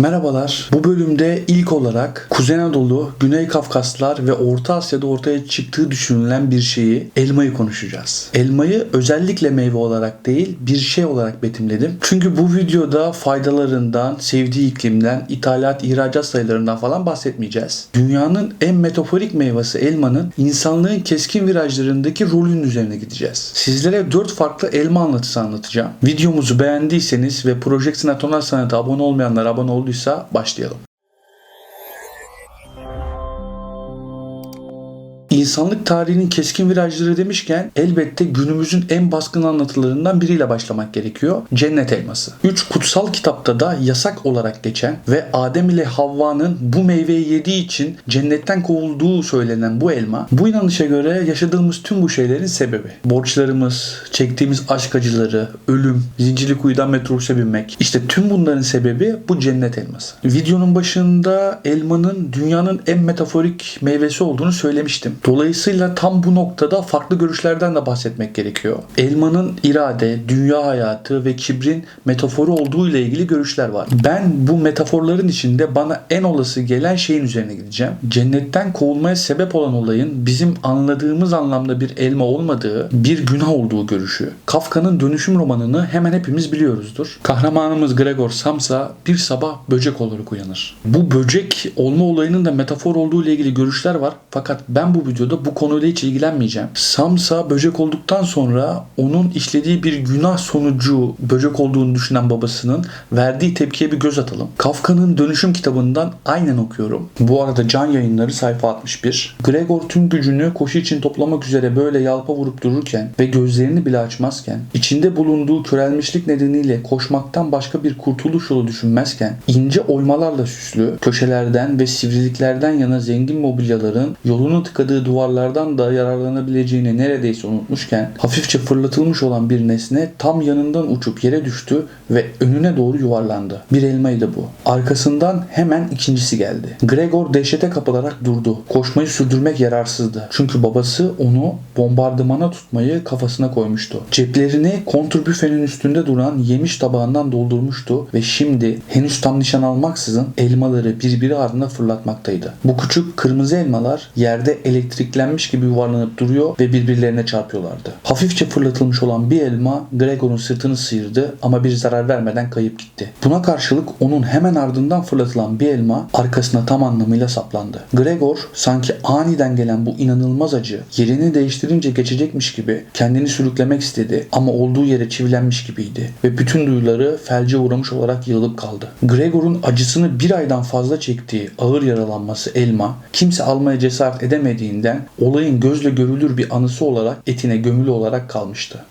Merhabalar. Bu bölümde ilk olarak Kuzey Anadolu, Güney Kafkaslar ve Orta Asya'da ortaya çıktığı düşünülen bir şeyi, elmayı konuşacağız. Elmayı özellikle meyve olarak değil, bir şey olarak betimledim. Çünkü bu videoda faydalarından, sevdiği iklimden, ithalat, ihracat sayılarından falan bahsetmeyeceğiz. Dünyanın en metaforik meyvesi elmanın insanlığın keskin virajlarındaki rolünün üzerine gideceğiz. Sizlere 4 farklı elma anlatısı anlatacağım. Videomuzu beğendiyseniz ve Projection Atonal Sanat'a abone olmayanlar abone olduysa başlayalım. İnsanlık tarihinin keskin virajları demişken elbette günümüzün en baskın anlatılarından biriyle başlamak gerekiyor. Cennet elması. Üç kutsal kitapta da yasak olarak geçen ve Adem ile Havva'nın bu meyveyi yediği için cennetten kovulduğu söylenen bu elma bu inanışa göre yaşadığımız tüm bu şeylerin sebebi. Borçlarımız, çektiğimiz aşk acıları, ölüm, zincirli kuyudan metrobüse binmek. İşte tüm bunların sebebi bu cennet elması. Videonun başında elmanın dünyanın en metaforik meyvesi olduğunu söylemiştim. Dolayısıyla tam bu noktada farklı görüşlerden de bahsetmek gerekiyor. Elmanın irade, dünya hayatı ve kibrin metaforu olduğu ile ilgili görüşler var. Ben bu metaforların içinde bana en olası gelen şeyin üzerine gideceğim. Cennetten kovulmaya sebep olan olayın bizim anladığımız anlamda bir elma olmadığı, bir günah olduğu görüşü. Kafka'nın dönüşüm romanını hemen hepimiz biliyoruzdur. Kahramanımız Gregor Samsa bir sabah böcek olarak uyanır. Bu böcek olma olayının da metafor olduğu ile ilgili görüşler var. Fakat ben bu videoda bu konuyla hiç ilgilenmeyeceğim. Samsa böcek olduktan sonra onun işlediği bir günah sonucu böcek olduğunu düşünen babasının verdiği tepkiye bir göz atalım. Kafka'nın Dönüşüm kitabından aynen okuyorum. Bu arada Can Yayınları sayfa 61. Gregor tüm gücünü koşu için toplamak üzere böyle yalpa vurup dururken ve gözlerini bile açmazken, içinde bulunduğu körelmişlik nedeniyle koşmaktan başka bir kurtuluş yolu düşünmezken, ince oymalarla süslü, köşelerden ve sivriliklerden yana zengin mobilyaların yolunu tıkadığı duvarlardan da yararlanabileceğini neredeyse unutmuşken hafifçe fırlatılmış olan bir nesne tam yanından uçup yere düştü ve önüne doğru yuvarlandı. Bir elmaydı bu. Arkasından hemen ikincisi geldi. Gregor dehşete kapılarak durdu. Koşmayı sürdürmek yararsızdı. Çünkü babası onu bombardımana tutmayı kafasına koymuştu. Ceplerini kontrbüfenin üstünde duran yemiş tabağından doldurmuştu ve şimdi henüz tam nişan almaksızın elmaları birbiri ardına fırlatmaktaydı. Bu küçük kırmızı elmalar yerde elektriklenmiş gibi yuvarlanıp duruyor ve birbirlerine çarpıyorlardı. Hafifçe fırlatılmış olan bir elma Gregor'un sırtını sıyırdı ama bir zarar vermeden kayıp gitti. Buna karşılık onun hemen ardından fırlatılan bir elma arkasına tam anlamıyla saplandı. Gregor sanki aniden gelen bu inanılmaz acı yerini değiştirince geçecekmiş gibi kendini sürüklemek istedi ama olduğu yere çivilenmiş gibiydi ve bütün duyuları felce uğramış olarak yığılıp kaldı. Gregor'un acısını bir aydan fazla çektiği ağır yaralanması elma kimse almaya cesaret edemediğinden olayın gözle görülür bir anısı olarak etine gömülü olarak kalmıştı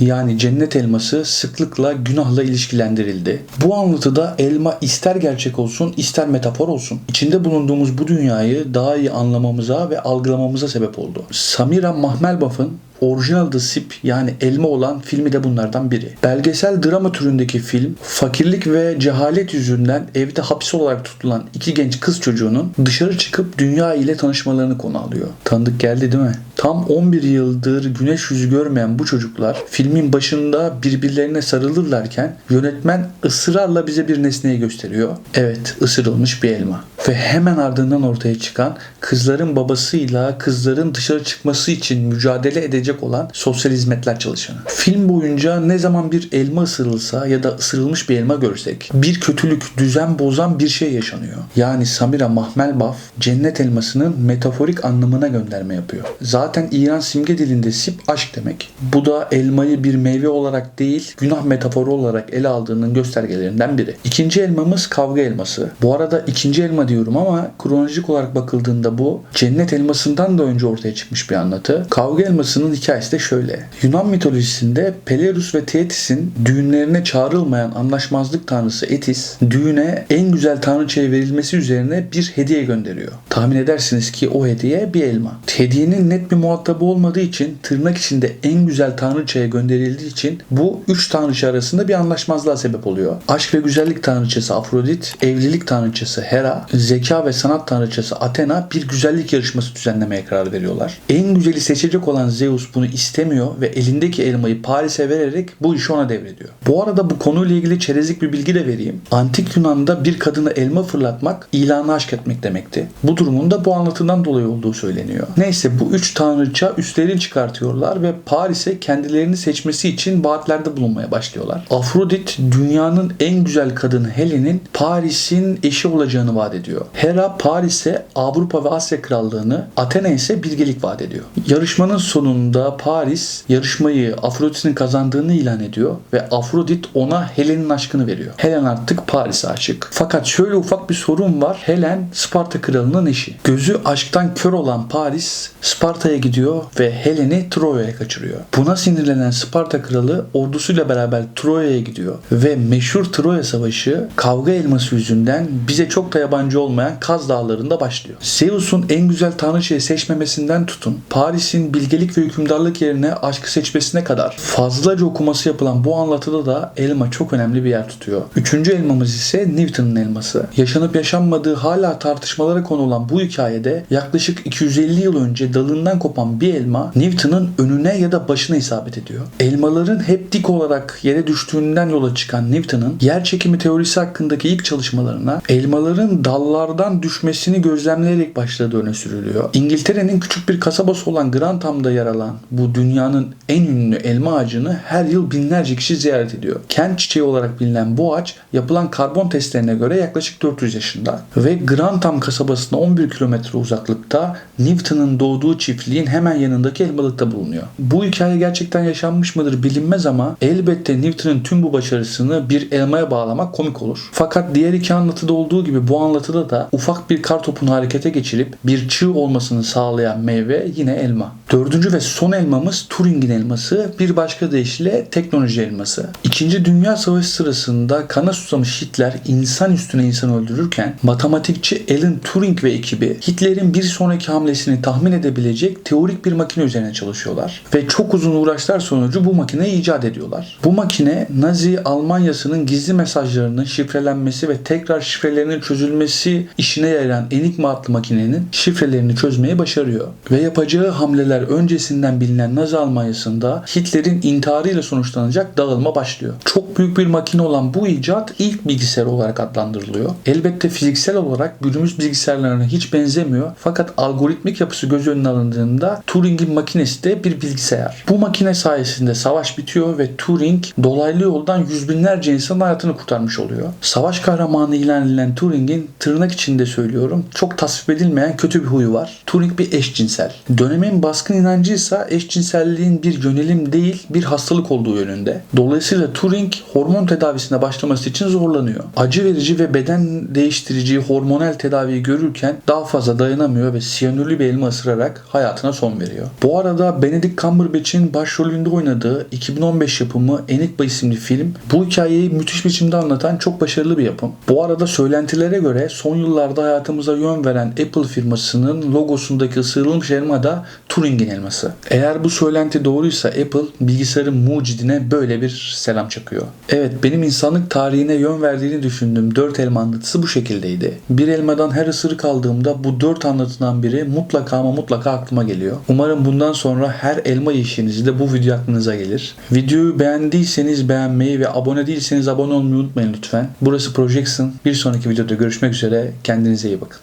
yani cennet elması sıklıkla günahla ilişkilendirildi. Bu anlatıda elma ister gerçek olsun ister metafor olsun. İçinde bulunduğumuz bu dünyayı daha iyi anlamamıza ve algılamamıza sebep oldu. Samira Mahmelbaf'ın Orijinal The Sip yani elma olan filmi de bunlardan biri. Belgesel drama türündeki film fakirlik ve cehalet yüzünden evde hapis olarak tutulan iki genç kız çocuğunun dışarı çıkıp dünya ile tanışmalarını konu alıyor. Tanıdık geldi değil mi? Tam 11 yıldır güneş yüzü görmeyen bu çocuklar filmin başında birbirlerine sarılırlarken yönetmen ısrarla bize bir nesneyi gösteriyor. Evet ısırılmış bir elma. Ve hemen ardından ortaya çıkan kızların babasıyla kızların dışarı çıkması için mücadele edecek olan sosyal hizmetler çalışanı. Film boyunca ne zaman bir elma ısırılsa ya da ısırılmış bir elma görsek bir kötülük, düzen bozan bir şey yaşanıyor. Yani Samira Mahmelbaf cennet elmasının metaforik anlamına gönderme yapıyor. Zaten İran simge dilinde sip aşk demek. Bu da elmayı bir meyve olarak değil günah metaforu olarak ele aldığının göstergelerinden biri. İkinci elmamız kavga elması. Bu arada ikinci elma diyorum ama kronolojik olarak bakıldığında bu cennet elmasından da önce ortaya çıkmış bir anlatı. Kavga elmasının hikayesi de şöyle. Yunan mitolojisinde Pelerus ve Thetis'in düğünlerine çağrılmayan anlaşmazlık tanrısı Etis düğüne en güzel tanrıçaya verilmesi üzerine bir hediye gönderiyor. Tahmin edersiniz ki o hediye bir elma. Hediyenin net bir muhatabı olmadığı için tırnak içinde en güzel tanrıçaya gönderildiği için bu üç tanrıça arasında bir anlaşmazlığa sebep oluyor. Aşk ve güzellik tanrıçası Afrodit, evlilik tanrıçası Hera, zeka ve sanat tanrıçası Athena bir güzellik yarışması düzenlemeye karar veriyorlar. En güzeli seçecek olan Zeus bunu istemiyor ve elindeki elmayı Paris'e vererek bu işi ona devrediyor. Bu arada bu konuyla ilgili çerezlik bir bilgi de vereyim. Antik Yunan'da bir kadına elma fırlatmak ilanı aşk etmek demekti. Bu durumun da bu anlatıdan dolayı olduğu söyleniyor. Neyse bu üç tanrıça üstlerini çıkartıyorlar ve Paris'e kendilerini seçmesi için vaatlerde bulunmaya başlıyorlar. Afrodit dünyanın en güzel kadını Helen'in Paris'in eşi olacağını vaat ediyor. Hera Paris'e Avrupa ve Asya krallığını, Athena ise bilgelik vaat ediyor. Yarışmanın sonunda Paris yarışmayı Afrodit'in kazandığını ilan ediyor ve Afrodit ona Helen'in aşkını veriyor. Helen artık Paris'e aşık. Fakat şöyle ufak bir sorun var. Helen Sparta kralının eşi. Gözü aşktan kör olan Paris Sparta'ya gidiyor ve Helen'i Troya'ya kaçırıyor. Buna sinirlenen Sparta kralı ordusuyla beraber Troya'ya gidiyor ve meşhur Troya savaşı kavga elması yüzünden bize çok da yabancı olmayan Kaz Dağları'nda başlıyor. Zeus'un en güzel tanrıçayı seçmemesinden tutun Paris'in bilgelik ve hükümdarlık yerine aşkı seçmesine kadar fazlaca okuması yapılan bu anlatıda da elma çok önemli bir yer tutuyor. Üçüncü elmamız ise Newton'un elması. Yaşanıp yaşanmadığı hala tartışmalara konu olan bu hikayede yaklaşık 250 yıl önce dalından kopan bir elma Newton'un önüne ya da başına isabet ediyor. Elmaların hep dik olarak yere düştüğünden yola çıkan Newton'un yer çekimi teorisi hakkındaki ilk çalışmalarına elmaların dallardan düşmesini gözlemleyerek başladığı öne sürülüyor. İngiltere'nin küçük bir kasabası olan Grantham'da yer alan bu dünyanın en ünlü elma ağacını her yıl binlerce kişi ziyaret ediyor. Kent çiçeği olarak bilinen bu ağaç yapılan karbon testlerine göre yaklaşık 400 yaşında ve Grantham kasabasına 11 kilometre uzaklıkta Newton'un doğduğu çiftliğin hemen yanındaki elmalıkta bulunuyor. Bu hikaye gerçekten yaşanmış mıdır bilinmez ama elbette Newton'un tüm bu başarısını bir elmaya bağlamak komik olur. Fakat diğer iki anlatıda olduğu gibi bu anlatıda da ufak bir kar topunu harekete geçirip bir çığ olmasını sağlayan meyve yine elma. Dördüncü ve son elmamız Turing'in elması, bir başka deyişle teknoloji elması. İkinci Dünya Savaşı sırasında kana susamış Hitler insan üstüne insan öldürürken matematikçi Alan Turing ve ekibi Hitler'in bir sonraki hamlesini tahmin edebilecek teorik bir makine üzerine çalışıyorlar. Ve çok uzun uğraşlar sonucu bu makineyi icat ediyorlar. Bu makine Nazi Almanyası'nın gizli mesajlarının şifrelenmesi ve tekrar şifrelerinin çözülmesi işine yarayan Enigma adlı makinenin şifrelerini çözmeyi başarıyor. Ve yapacağı hamleler öncesinden bilinen Nazi Almanyası'nda Hitler'in intiharıyla sonuçlanacak dağılma başlıyor. Çok büyük bir makine olan bu icat ilk bilgisayar olarak adlandırılıyor. Elbette fiziksel olarak günümüz bilgisayarlarına hiç benzemiyor fakat algoritmik yapısı göz önüne alındığında Turing'in makinesi de bir bilgisayar. Bu makine sayesinde savaş bitiyor ve Turing dolaylı yoldan yüz binlerce insanın hayatını kurtarmış oluyor. Savaş kahramanı ilan edilen Turing'in tırnak içinde söylüyorum çok tasvip edilmeyen kötü bir huyu var. Turing bir eşcinsel. Dönemin baskın inancıysa eşcinselliğin bir yönelim değil bir hastalık olduğu yönünde. Dolayısıyla Turing hormon tedavisine başlaması için zorlanıyor. Acı verici ve beden değiştirici hormonal tedaviyi görürken daha fazla dayanamıyor ve siyanürlü bir elma ısırarak hayatına son veriyor. Bu arada Benedict Cumberbatch'in başrolünde oynadığı 2015 yapımı Enigma isimli film bu hikayeyi müthiş biçimde anlatan çok başarılı bir yapım. Bu arada söylentilere göre son yıllarda hayatımıza yön veren Apple firmasının logosundaki ısırılmış elma da Turing'in elması. Eğer bu söylenti doğruysa Apple bilgisayarın mucidine böyle bir selam çakıyor. Evet benim insanlık tarihine yön verdiğini düşündüğüm 4 elma anlatısı bu şekildeydi. Bir elmadan her ısırık aldığımda bu 4 anlatıdan biri mutlaka ama mutlaka aklıma geliyor. Umarım bundan sonra her elma yiyişinizde bu video aklınıza gelir. Videoyu beğendiyseniz beğenmeyi ve abone değilseniz abone olmayı unutmayın lütfen. Burası Projection. Bir sonraki videoda görüşmek üzere. Kendinize iyi bakın.